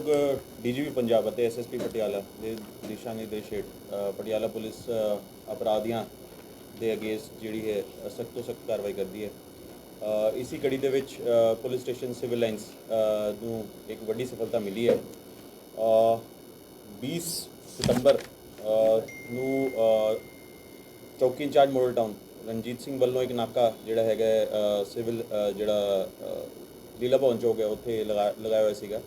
ਮਾਨਯੋਗ ਡੀਜੀਪੀ ਪੰਜਾਬ ਅਤੇ ਐਸਐਸਪੀ ਪਟਿਆਲਾ ਦੇ ਦਿਸ਼ਾ ਨਿਰਦੇਸ਼ ਹੇਠ ਪਟਿਆਲਾ ਪੁਲਿਸ ਅਪਰਾਧੀਆਂ ਦੇ ਅਗੇਂਸਟ ਜਿਹੜੀ ਹੈ ਸਖਤ ਤੋਂ ਸਖਤ ਕਾਰਵਾਈ ਕਰਦੀ ਹੈ। ਅ, ਕੜੀ ਦੇ ਵਿੱਚ ਪੁਲਿਸ ਸਟੇਸ਼ਨ ਸਿਵਲ ਲਾਈਨਸ ਨੂੰ ਇੱਕ ਵੱਡੀ ਸਫਲਤਾ ਮਿਲੀ ਹੈ। ਅ, 20 ਸਤੰਬਰ ਨੂੰ ਚੌਕੀ in charge Model Town Ranjit Singh ਵੱਲੋਂ ਇੱਕ ਨਾਕਾ ਜਿਹੜਾ ਹੈਗਾ ਸਿਵਲ ਜਿਹੜਾ ਅ, ਲੀਲਾ ਭਵਨ ਚੌਕ ਹੈ ਉੱਥੇ ਲਗਾ ਲਗਾਇਆ ਹੋਇਆ ਸੀਗਾ।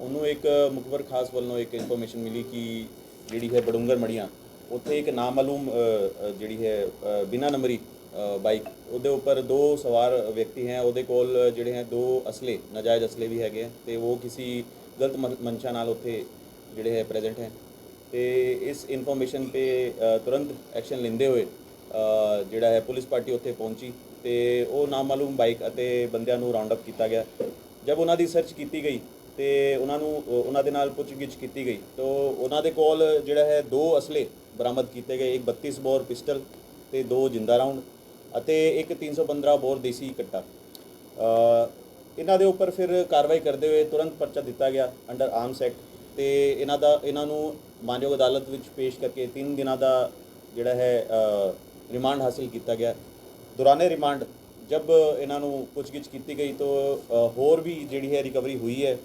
ਉਹਨੂੰ ਇੱਕ ਮੁਖਬਰ ਖਾਸ ਵੱਲੋਂ ਇੱਕ ਇਨਫੋਰਮੇਸ਼ਨ ਮਿਲੀ ਕਿ ਜਿਹੜੀ ਹੈ ਬੜੁੰਗਰ ਮੜੀਆਂ ਉੱਥੇ ਇੱਕ ਨਾਮਾਲੂਮ ਜਿਹੜੀ ਹੈ ਅ, ਬਿਨਾਂ ਨੰਬਰੀ ਬਾਈਕ ਉਹਦੇ ਉੱਪਰ ਦੋ ਸਵਾਰ ਵਿਅਕਤੀ ਹੈ ਉਹਦੇ ਕੋਲ ਜਿਹੜੇ ਹੈ ਦੋ ਅਸਲੇ ਨਾਜਾਇਜ਼ ਅਸਲੇ ਵੀ ਹੈਗੇ ਹੈ ਤੇ ਉਹ ਕਿਸੇ ਗਲਤ ਮਨ- ਮਨਸ਼ਾ ਨਾਲ ਉੱਥੇ ਜਿਹੜੇ ਹੈ ਪ੍ਰੈਜ਼ੈਂਟ ਹੈ ਤੇ ਇਸ ਇਨਫੋਰਮੇਸ਼ਨ ਤੇ ਤੁਰੰਤ ਐਕਸ਼ਨ ਲੈਂਦੇ ਹੋਏ ਜਿਹੜਾ ਹੈ ਪੁਲਿਸ ਪਾਰਟੀ ਉੱਥੇ ਪਹੁੰਚੀ ਤੇ ਉਹ ਨਾਮਾਲੂਮ ਬਾਈਕ ਅਤੇ ਬੰਦਿਆਂ ਨੂੰ ਰਾਉਂਡ ਅਪ ਕੀਤਾ ਗਿਆ। ਜਦ ਉਹਨਾਂ ਦੀ ਸਰਚ ਕੀਤੀ ਗਈ ਤੇ ਉਹਨਾਂ ਨੂੰ ਉਹਨਾਂ ਦੇ ਨਾਲ ਪੁੱਛਗਿੱਛ ਕੀਤੀ ਗਈ। ਤਾਂ ਉਹਨਾਂ ਦੇ ਕੋਲ ਜਿਹੜਾ ਹੈ ਦੋ ਅਸਲੇ ਬਰਾਮਦ ਕੀਤੇ ਗਏ। ਇੱਕ 32 ਬੋਰ ਪਿਸਟਲ ਤੇ ਦੋ ਜਿੰਦਾ ਰਾਉਂਡ ਅਤੇ ਇੱਕ 315 ਬੋਰ ਦੇਸੀ ਕੱਟਾ। ਇਹਨਾਂ ਦੇ ਉੱਪਰ ਫਿਰ ਕਾਰਵਾਈ ਕਰਦੇ ਹੋਏ ਤੁਰੰਤ ਪਰਚਾ ਦਿੱਤਾ ਗਿਆ ਅੰਡਰ ਆਰਮਸ ਐਕਟ ਤੇ ਇਹਨਾਂ ਦਾ, ਇਹਨਾਂ ਨੂੰ ਮਾਨਯੋਗ ਅਦਾਲਤ ਵਿੱਚ ਪੇਸ਼ ਕਰਕੇ 3 ਦਿਨਾਂ ਦਾ ਜਿਹੜਾ ਹੈ ਰਿਮਾਂਡ ਹਾਸਿਲ ਕੀਤਾ ਗਿਆ। ਦੌਰਾਨੇ ਰਿਮਾਂਡ ਜਬ ਇਹਨਾਂ ਨੂੰ ਪੁੱਛਗਿੱਛ ਕੀਤੀ ਗਈ ਤਾਂ ਹੋਰ ਵੀ ਜਿਹੜੀ ਹੈ ਰਿਕਵਰੀ ਹੋਈ ਹੈ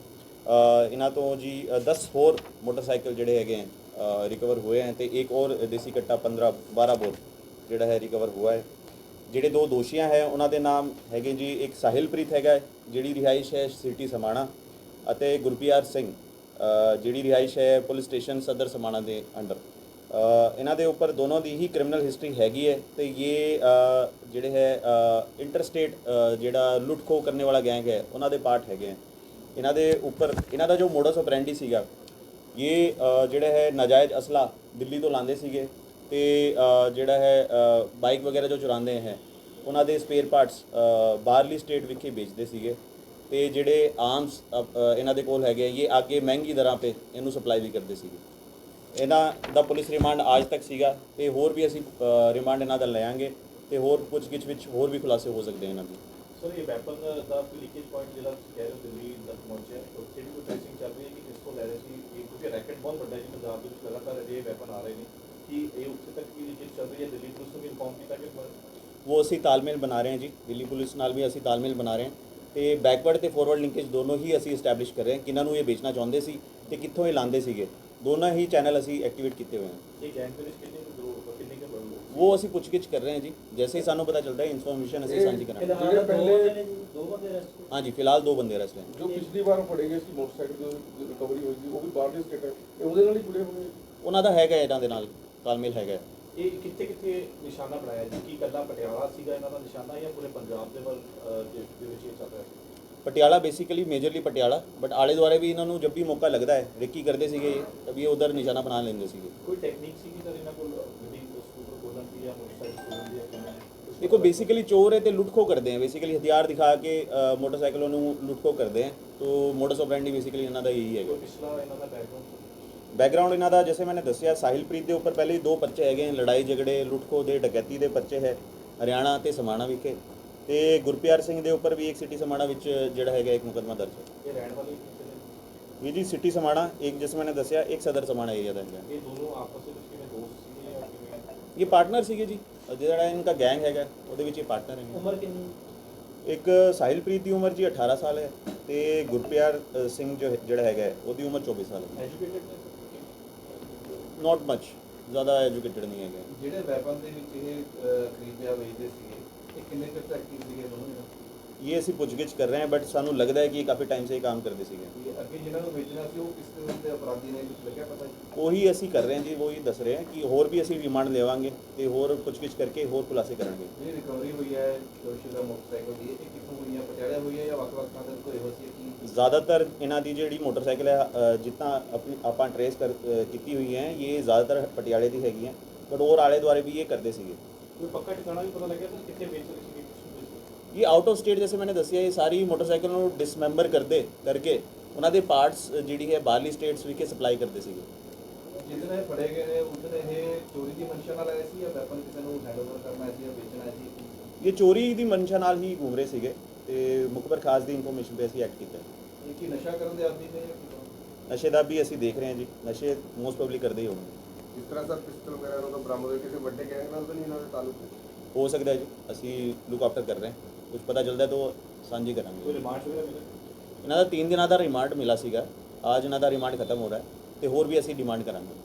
ਇਹਨਾਂ ਤੋਂ ਜੀ ਅ, 10 ਹੋਰ ਮੋਟਰਸਾਈਕਲ ਜਿਹੜੇ ਹੈਗੇ ਹੈ ਰਿਕਵਰ ਹੋਏ ਹਨ ਤੇ ਇੱਕ ਹੋਰ ਦੇਸੀ ਕੱਟਾ 15 12 ਬੋਰ ਜਿਹੜਾ ਹੈ ਰਿਕਵਰ ਹੋਇਆ ਹੈ। ਜਿਹੜੇ ਦੋ ਦੋਸ਼ੀਆਂ ਹੈ ਉਹਨਾਂ ਦੇ ਨਾਮ ਹੈਗੇ ਜੀ ਇੱਕ ਸਾਹਿਲਪ੍ਰੀਤ ਹੈਗਾ ਹੈ, ਜਿਹੜੀ ਰਿਹਾਇਸ਼ ਹੈ ਸਿਟੀ ਸਮਾਣਾ ਅਤੇ ਗੁਰਪਿਆਰ ਸਿੰਘ ਜਿਹੜੀ ਰਿਹਾਇਸ਼ ਹੈ ਪੁਲਿਸ ਸਟੇਸ਼ਨ ਸਦਰ ਸਮਾਣਾ ਦੇ ਅੰਡਰ। ਇਹਨਾਂ ਦੇ ਉੱਪਰ ਦੋਨੋਂ ਦੀ ਹੀ ਕ੍ਰਿਮੀਨਲ ਹਿਸਟਰੀ ਹੈਗੀ ਹੈ ਤੇ ਇਹ ਜਿਹੜੇ ਹੈ ਇੰਟਰਸਟੇਟ ਜਿਹੜਾ ਲੁੱਟ ਖੋਹ ਕਰਨ ਵਾਲਾ ਗੈਂਗ ਹੈ ਉਹਨਾਂ ਦੇ ਪਾਰਟ ਹੈਗੇ ਹੈ ਇਹਨਾਂ ਦੇ ਉੱਪਰ, ਇਹਨਾਂ ਦਾ ਜੋ ਮੋਡਸ ਆਪਰੈਂਡੀ ਸੀਗਾ, ਇਹ ਜਿਹੜਾ ਹੈ ਨਾਜਾਇਜ਼ ਅਸਲਾ ਦਿੱਲੀ ਤੋਂ ਲਾਉਂਦੇ ਸੀਗੇ ਤੇ ਜਿਹੜਾ ਹੈ ਬਾਈਕ ਵਗੈਰਾ ਜੋ ਚੁਰਾਉਂਦੇ ਹੈ, ਉਹਨਾਂ ਦੇ ਸਪੇਅਰ ਪਾਰਟਸ ਬਾਹਰਲੀ ਸਟੇਟ ਵਿਖੇ ਵੇਚਦੇ ਸੀਗੇ ਤੇ ਜਿਹੜੇ ਆਰਮਸ ਇਹਨਾਂ ਦੇ ਕੋਲ ਹੈਗੇ ਇਹ ਅੱਗੇ ਮਹਿੰਗੀ ਦਰਾਂ ਤੇ ਇਹਨੂੰ ਸਪਲਾਈ ਵੀ ਕਰਦੇ ਸੀਗੇ। ਇਹਨਾਂ ਦਾ ਪੁਲਿਸ ਰਿਮਾਂਡ ਅੱਜ ਤੱਕ ਸੀਗਾ ਤੇ ਹੋਰ ਵੀ ਅਸੀਂ ਰਿਮਾਂਡ ਇਹਨਾਂ ਦਾ ਲਿਆਂਗੇ ਤੇ ਹੋਰ ਪੁੱਛਗਿੱਛ ਵਿੱਚ ਹੋਰ ਵੀ ਖੁਲਾਸੇ ਹੋ ਸਕਦੇ ਇਹਨਾਂ ਦੇ। ਸਰ ਇਹ ਵੈਪਨ ਦਾ ਕੋਈ ਲੀਕੇਜ ਪੁਆਇੰਟ ਜਿਹੜਾ ਕਹਿ ਰਹੇ ਹੋ ਦਿੱਲੀ ਤੱਕ ਪਹੁੰਚਿਆ ਉੱਥੇ ਵੀ ਕੋਈ ਟ੍ਰੇਸਿੰਗ ਚੱਲ ਰਹੀ ਹੈ ਕਿ ਕਿਸ ਤੋਂ ਲੈ ਰਹੇ ਸੀ ਇਹ ਕਿਉਂਕਿ ਰੈਕਟ ਬਹੁਤ ਵੱਡਾ ਹੈ ਜੀ ਪੰਜਾਬ ਦੇ ਵਿੱਚ ਲਗਾਤਾਰ ਅਜਿਹੇ ਵੈਪਨ ਆ ਰਹੇ ਨੇ ਕਿ ਇਹ ਉੱਥੇ ਤੱਕ ਵੀ ਲੀਕੇਜ ਚੱਲ ਰਹੀ ਹੈ ਦਿੱਲੀ ਪੁਲਿਸ ਨੂੰ ਵੀ ਇਨਫੋਰਮ ਕੀਤਾ ਕਿ ਉਹ ਅਸੀਂ ਤਾਲਮੇਲ ਬਣਾ ਰਹੇ ਹਾਂ ਜੀ ਦਿੱਲੀ ਪੁਲਿਸ ਨਾਲ ਵੀ ਅਸੀਂ ਤਾਲਮੇਲ ਬਣਾ ਰਹੇ ਹਾਂ ਤੇ ਬੈਕਵਰਡ ਤੇ ਫਾਰਵਰਡ ਲਿੰਕੇਜ ਦੋਨੋਂ ਹੀ ਅਸੀਂ ਐਸਟੈਬਲਿਸ਼ ਕਰ ਰਹੇ ਹਾਂ ਕਿਹਨਾਂ ਨੂੰ ਇਹ ਵੇਚਣਾ ਚਾਹੁੰਦੇ ਸੀ ਤੇ ਕਿੱਥੋਂ ਇਹ ਲਾਉਂਦੇ ਸੀਗੇ ਦੋਨੋਂ ਹੀ ਚੈਨਲ ਅਸੀਂ ਐਕਟੀਵੇਟ ਕੀਤੇ ਹੋਏ ਇਹ ਗੈਂਗ ਕਿੰਨੇ ਲੋਕ ਉਹ ਅਸੀਂ ਪੁੱਛਗਿੱਛ ਕਰ ਰਹੇ ਹਾਂ ਜੀ। ਜੈਸੇ ਹੀ ਸਾਨੂੰ ਪਤਾ ਚੱਲਦਾ ਹੈ ਇਨਫੋਰਮੇਸ਼ਨ ਅਸੀਂ ਸਾਂਝੀ ਕਰਾਂਗੇ। ਜਿਹੜੇ ਪਹਿਲੇ ਦੋ ਬੰਦੇ ਅਰੈਸਟ ਹਾਂਜੀ ਫਿਲਹਾਲ ਦੋ ਬੰਦੇ ਅਰੈਸਟ ਹੈ ਜੋ ਪਿਛਲੀ ਵਾਰ ਫੜੇ ਗਏ ਸੀ ਮੋਟਰਸਾਈਕਲ ਦੀ ਰਿਕਵਰੀ ਹੋਈ ਸੀ ਉਹ ਵੀ ਬਾਹਰਲੇ ਸਟੇਟ ਹੈ ਉਹਦੇ ਨਾਲ ਹੀ ਜੁੜੇ ਹੋਏ ਨੇ? ਉਹਨਾਂ ਦਾ ਹੈਗਾ ਇਹਨਾਂ ਦੇ ਨਾਲ ਤਾਲਮੇਲ ਹੈਗਾ। ਇਹ ਕਿੱਥੇ ਕਿੱਥੇ ਨਿਸ਼ਾਨਾ ਬਣਾਇਆ ਜੀ? ਕੀ ਕੱਲਾ ਪਟਿਆਲਾ ਸੀਗਾ ਇਹਨਾਂ ਦਾ ਨਿਸ਼ਾਨਾ ਜਾਂ ਪੂਰੇ ਪੰਜਾਬ ਦੇ ਵੱਲ ਦੇ ਵਿੱਚ ਇਹ ਚੱਲ ਰਿਹਾ ਸੀ? Patiala basically majorly Patiala but ਆਲੇ ਦੁਆਲੇ ਵੀ ਇਹਨਾਂ ਨੂੰ ਜਬ ਵੀ ਮੌਕਾ ਲੱਗਦਾ ਹੈ ਰੇਕੀ ਕਰਦੇ ਸੀਗੇ ਤभी ਇਹ ਉਧਰ ਨਿਸ਼ਾਨਾ ਬਣਾ ਲੈਂਦੇ ਸੀਗੇ। ਕੋਈ ਟੈਕਨੀਕ ਸੀਗੀ ਸਰ ਇਹਨਾਂ ਕੋਲ? ਦੇਖੋ ਬੇਸਿਕਲੀ ਚੋਰ ਹੈ ਤੇ ਲੁੱਟਖੋ ਕਰਦੇ ਹੈ ਬੇਸਿਕਲੀ ਹਥਿਆਰ ਦਿਖਾ ਕੇ ਮੋਟਰਸਾਈਕਲੋਂ ਨੂੰ ਲੁੱਟਖੋ ਕਰਦੇ ਹੈ ਤੋ ਮੋਟਰਸ ਆਪਰੈਂਡੀ ਬੇਸਿਕਲੀ ਇਹਨਾਂ ਦਾ ਇਹੀ ਹੈਗਾ। ਪਿਛਲਾ ਇਹਨਾਂ ਦਾ ਬੈਕਗ੍ਰਾਉਂਡ ਬੈਕਗ੍ਰਾਉਂਡ ਇਹਨਾਂ ਦਾ ਜਿਵੇਂ ਮੈंने ਦੱਸਿਆ ਸਾਹਿਲਪ੍ਰੀਤ ਦੇ ਉੱਪਰ ਪਹਿਲੇ ਹੀ ਦੋ ਪਰਚੇ ਹੈਗੇ ਲੜਾਈ ਝਗੜੇ ਲੁੱਟਖੋ ਦੇ ਡਕੈਤੀ ਦੇ ਪਰਚੇ ਹੈ ਹਰਿਆਣਾ ਤੇ ਸਮਾਣਾ ਵਿਖੇ। ਤੇ ਗੁਰਪਿਆਰ ਸਿੰਘ ਦੇ ਉੱਪਰ ਵੀ ਇੱਕ ਸਿਟੀ ਸਮਾਣਾ ਵਿੱਚ ਜਿਹੜਾ ਹੈਗਾ ਇੱਕ ਮੁਕੱਦਮਾ ਦਰਜ ਹੈ। ਇਹ ਰਹਿਣ ਵਾਲੇ? ਇਹ ਜੀ ਸਿਟੀ ਸਮਾਣਾ ਇੱਕ ਜਿਸ ਮੈंने ਦੱਸਿਆ ਇੱਕ ਸਦਰ ਸਮਾਣਾ ਏਰੀਆ ਦਾ ਹੈਗਾ। ਇਹ ਦੋਨੋਂ ਆਪਸ ਵਿੱਚ ਕਿਵੇਂ ਦੋਸਤ ਸੀਗੇ ਜਾਂ ਕਿਵੇਂ? ਇਹ ਪਾਰਟਨਰ ਸੀਗੇ ਜੀ। ਜਿਹੜਾ ਇਹਨਾਂ ਦਾ ਗੈਂਗ ਹੈਗਾ ਉਹਦੇ ਵਿੱਚ ਇਹ ਪਾਰਟਨਰ ਹੈਗੇ ਉਮਰ ਕਿੰਨੀ? ਇੱਕ ਸਾਹਿਲਪ੍ਰੀਤ ਦੀ ਉਮਰ ਜੀ 18 ਸਾਲ ਹੈ ਤੇ ਗੁਰਪਿਆਰ ਸਿੰਘ ਜੋ ਹੈ- ਜਿਹੜਾ ਹੈਗਾ ਹੈ, ਉਹਦੀ ਉਮਰ 24 ਸਾਲ ਹੈ। ਐਜੂਕੇਟਡ ਨਾਟ ਮੱਚ ਜ਼ਿਆਦਾ ਐਜੂਕੇਟਡ ਨਹੀਂ ਹੈਗਾ। ਜਿਹੜੇ ਵੈਪਨ ਦੇ ਵਿੱਚ ਇਹ ਖਰੀਦਿਆ ਵੇਚਦੇ ਸੀਗੇ ਇਹ ਕਿੰਨੇ ਤੱਕ ਐਕਟਿਵ ਸੀਗੇ? ਇਹ ਅਸੀਂ ਪੁੱਛਗਿੱਛ ਕਰ ਰਹੇ ਹਾਂ ਬਟ ਸਾਨੂੰ ਲੱਗਦਾ ਹੈ ਕਿ ਇਹ ਕਾਫੀ ਟਾਈਮ ਸੇ ਇਹ ਕੰਮ ਕਰਦੇ ਸੀਗੇ। ਅੱਗੇ ਜਿਹਨਾਂ ਨੂੰ ਵੇਚਣਾ ਸੀ ਉਹ ਕਿਸ ਦੇ ਅਪਰਾਧੀ ਨੇ ਕੁਝ ਲੱਗਿਆ ਪਤਾ ਉਹੀ ਅਸੀਂ ਕਰ ਰਹੇ ਹਾਂ ਜੀ ਉਹੀ ਦੱਸ ਰਹੇ ਹਾਂ ਕਿ ਹੋਰ ਵੀ ਅਸੀਂ ਰਿਮਾਂਡ ਲਵਾਂਗੇ ਤੇ ਹੋਰ ਪੁੱਛਗਿੱਛ ਕਰਕੇ ਹੋਰ ਖੁਲਾਸੇ ਕਰਾਂਗੇ। ਜਿਹੜੀ ਰਿਕਵਰੀ ਹੋਈ ਹੈ ਦੋਸ਼ੀ ਦਾ ਮੋਟਰਸਾਈਕਲ ਦੀ ਇਹ ਕਿੱਥੋਂ ਹੋਈ ਹੈ ਪਟਿਆਲਾ ਹੋਈ ਹੈ ਜਾਂ ਵੱਖ-ਵੱਖ ਥਾਂ ਤੇ ਕੋਈ ਹੋ ਸੀ ਕੀ? ਜ਼ਿਆਦਾਤਰ ਇਹਨਾਂ ਦੀ ਜਿਹੜੀ ਮੋਟਰਸਾਈਕਲ ਹੈ ਜਿੱਦਾਂ ਆਪਣੀ ਆਪਾਂ ਟਰੇਸ ਕਰ ਕੀਤੀ ਹੋਈ ਹੈ ਇਹ ਜ਼ਿਆਦਾਤਰ ਪਟਿਆਲੇ ਦੀ ਹੈਗੀ ਹੈ ਬਟ ਹੋਰ ਆਲੇ ਦੁਆਲੇ ਵੀ ਇਹ ਕਰਦੇ ਸੀਗੇ। ਕੋਈ ਪੱਕਾ ਟਿਕਾਣਾ ਵੀ ਪਤਾ ਲੱਗਿਆ ਤੁਸੀਂ ਕਿੱਥੇ ਵੇਚ ਰਹੇ ਸੀ? ਇਹ ਆਊਟ ਆਫ ਸਟੇਟ ਜਿਵੇਂ ਮੈਨੇ ਦੱਸਿਆ ਇਹ ਸਾਰੀ ਮੋਟਰਸਾਈਕਲ ਨੂੰ ਡਿਸਮੈਂਬਰ ਕਰਦੇ ਕਰਕੇ ਉਹਨਾਂ ਦੇ ਪਾਰਟਸ ਜਿਹੜੀ ਹੈ ਬਾਹਰਲੀ ਸਟੇਟਸ ਵਿਖੇ ਸਪਲਾਈ ਕਰਦੇ ਸੀਗੇ। ਜਿਦਨੇ ਫੜੇ ਗਏ ਨੇ ਉਸਨੇ ਇਹ ਚੋਰੀ ਦੀ ਮਨਸ਼ਾ ਨਾਲ ਆਏ ਸੀ ਜਾਂ ਵੈਪਨ ਕਿਸੇ ਨੂੰ ਹੈਂਡਓਵਰ ਕਰਨਾ ਸੀ ਜਾਂ ਵੇਚਣਾ ਸੀ? ਇਹ ਚੋਰੀ ਦੀ ਮਨਸ਼ਾ ਨਾਲ ਹੀ ਘੁੰਮ ਸੀਗੇ ਤੇ ਮੁਖਬਰ ਖਾਸ ਦੀ ਇਨਫੋਰਮੇਸ਼ਨ ਤੇ ਅਸੀਂ ਐਕਟ ਇਹ ਕੀ ਨਸ਼ਾ ਕਰਨ ਦੇ ਆਦੀ ਨੇ ਨਸ਼ੇ ਦਾ ਵੀ ਅਸੀਂ ਦੇਖ ਰਹੇ ਹਾਂ ਜੀ। ਨਸ਼ੇ ਮੋਸਟ ਪਬਲਿਕ ਕਰਦੇ ਹੋਣਗੇ। ਜਿਸ ਤਰ੍ਹਾਂ ਸਰ ਪਿਸਟਲ ਵਗੈਰਾ ਉਹਨਾਂ ਬਰਾਮਦ ਕਿਸੇ ਵੱਡੇ ਗੈਂਗ ਨਾਲ ਹੋ ਸਕਦਾ ਕੁਝ ਪਤਾ ਚੱਲਦਾ ਤਾਂ ਸਾਂਝੀ ਕੋਈ ਕਰਾਂਗੇ ਰਿਮਾਂਡ ਵਗੈਰਾ ਮਿਲੇ ਇਹਨਾਂ ਦਾ 3 ਦਿਨਾਂ ਦਾ ਰਿਮਾਂਡ ਮਿਲਾ ਸੀਗਾ। ਅੱਜ ਇਹਨਾਂ ਦਾ ਰਿਮਾਂਡ ਖਤਮ ਹੋ ਰਿਹਾ ਹੈ ਤੇ ਹੋਰ ਵੀ ਅਸੀਂ ਡਿਮਾਂਡ ਕਰਾਂਗੇ।